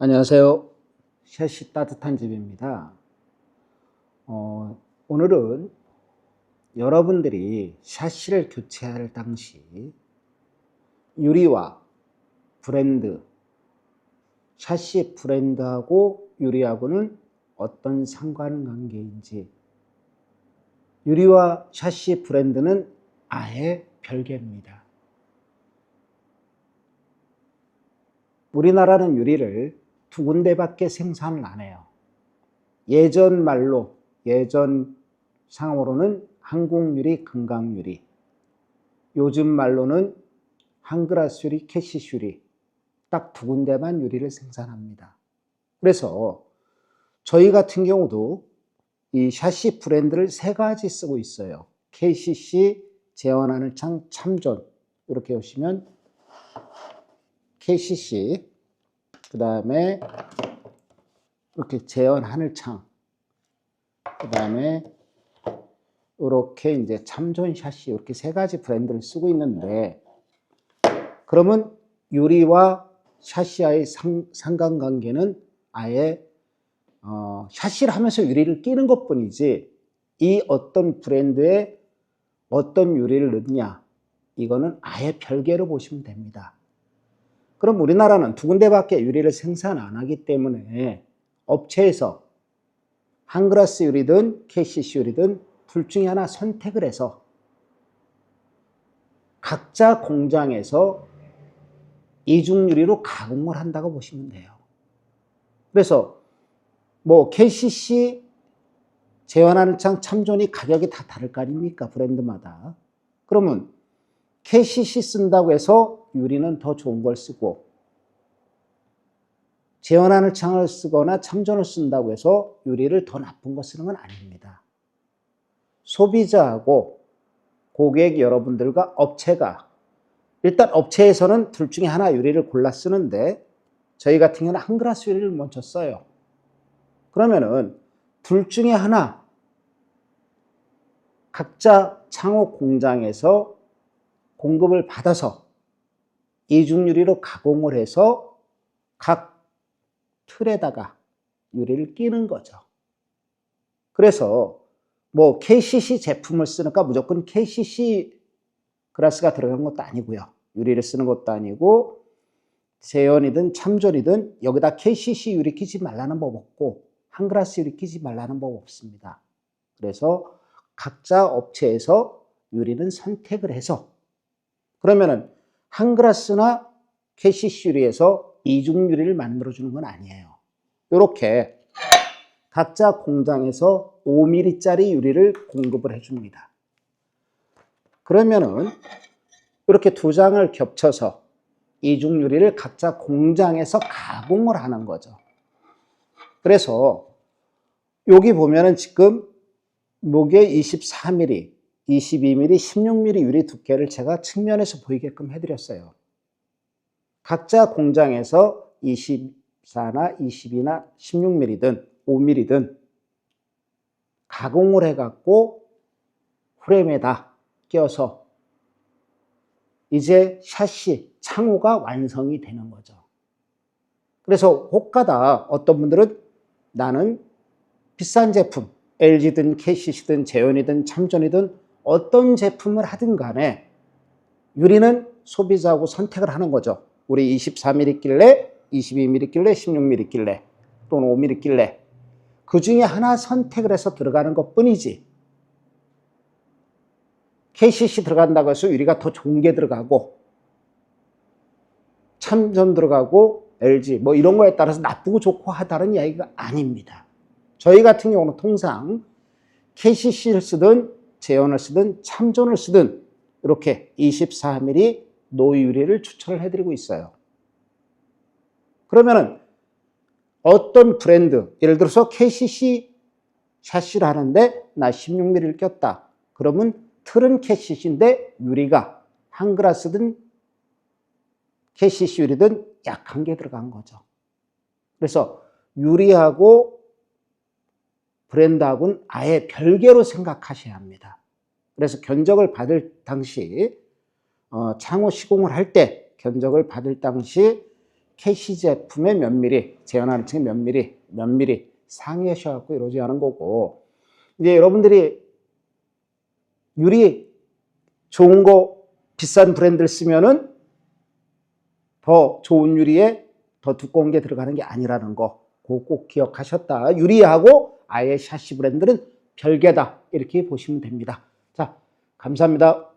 안녕하세요. 샷이 따뜻한 집입니다. 어, 오늘은 여러분들이 샷시를 교체할 당시 유리와 브랜드, 샷시 브랜드하고 유리하고는 어떤 상관관계인지 유리와 샷시 브랜드는 아예 별개입니다. 우리나라는 유리를 두 군데밖에 생산을 안 해요. 예전 말로, 예전 상으로는 한국유리, 금강유리. 요즘 말로는 한그라스 유리, 캐시슈리. 딱 두 군데만 유리를 생산합니다. 그래서 저희 같은 경우도 이 샤시 브랜드를 세 가지 쓰고 있어요. KCC, 재원하늘 창, 참존. 이렇게 보시면 KCC, 그 다음에 이렇게 재현 하늘창, 그 다음에 이렇게 이제 참존 샷시 이렇게 세 가지 브랜드를 쓰고 있는데 그러면 유리와 샷시와의 상, 상관관계는 아예 어, 샷시를 하면서 유리를 끼는 것뿐이지 이 어떤 브랜드에 어떤 유리를 넣느냐 이거는 아예 별개로 보시면 됩니다. 그럼 우리나라는 두 군데밖에 유리를 생산 안 하기 때문에 업체에서 한그라스 유리든 KCC 유리든 둘 중에 하나 선택을 해서 각자 공장에서 이중 유리로 가공을 한다고 보시면 돼요. 그래서 뭐 KCC 재환하는 창 참존이 가격이 다 다를 거 아닙니까? 브랜드마다. 그러면 KCC 쓴다고 해서 유리는 더 좋은 걸 쓰고 재현하는 창을 쓰거나 참전을 쓴다고 해서 유리를 더 나쁜 거 쓰는 건 아닙니다. 소비자하고 고객 여러분들과 업체가 일단 업체에서는 둘 중에 하나 유리를 골라 쓰는데 저희 같은 경우는 한 그라스 유리를 먼저 써요. 그러면은 둘 중에 하나 각자 창호 공장에서 공급을 받아서 이중 유리로 가공을 해서 각 틀에다가 유리를 끼는 거죠. 그래서 뭐 KCC 제품을 쓰니까 무조건 KCC 그라스가 들어간 것도 아니고요. 유리를 쓰는 것도 아니고 재현이든 참전이든 여기다 KCC 유리 끼지 말라는 법 없고 한그라스 유리 끼지 말라는 법 없습니다. 그래서 각자 업체에서 유리는 선택을 해서 그러면은 한그라스나 KCC 유리에서 이중 유리를 만들어 주는 건 아니에요. 이렇게 각자 공장에서 5mm짜리 유리를 공급을 해 줍니다. 그러면은 이렇게 두 장을 겹쳐서 이중 유리를 각자 공장에서 가공을 하는 거죠. 그래서 여기 보면은 지금 목에 24mm, 22mm, 16mm 유리 두께를 제가 측면에서 보이게끔 해드렸어요. 각자 공장에서 24나 22나 16mm든 5mm든 가공을 해갖고 프레임에다 껴서 이제 샷시, 창호가 완성이 되는 거죠. 그래서 혹가다 어떤 분들은 나는 비싼 제품, LG든 KCC든 재현이든 참전이든 어떤 제품을 하든 간에 유리는 소비자하고 선택을 하는 거죠. 우리 24mm 낄래, 22mm 낄래, 16mm 낄래, 또는 5mm 낄래. 그 중에 하나 선택을 해서 들어가는 것 뿐이지. KCC 들어간다고 해서 유리가 더 좋은 게 들어가고, 참전 들어가고, LG, 뭐 이런 거에 따라서 나쁘고 좋고 하다는 이야기가 아닙니다. 저희 같은 경우는 통상 KCC를 쓰든 재현을 쓰든 참전을 쓰든 이렇게 24mm 노유리를 추천을 해드리고 있어요. 그러면은 어떤 브랜드, 예를 들어서 KCC 샷시를 하는데 나 16mm를 꼈다. 그러면 틀은 KCC인데 유리가 한 그라스든 KCC 유리든 약한 게 들어간 거죠. 그래서 유리하고 브랜드하고는 아예 별개로 생각하셔야 합니다. 그래서 견적을 받을 당시 어, 창호 시공을 할 때 견적을 받을 당시 캐시 제품의 몇 미리, 재현하는 층의 몇 미리, 몇 미리 상이하셔갖고 이루어져 하는 거고, 이제 여러분들이 유리 좋은 거 비싼 브랜드를 쓰면은 더 좋은 유리에 더 두꺼운 게 들어가는 게 아니라는 거, 그거 꼭 기억하셨다. 유리하고 아예 샤시 브랜드는 별개다. 이렇게 보시면 됩니다. 자, 감사합니다.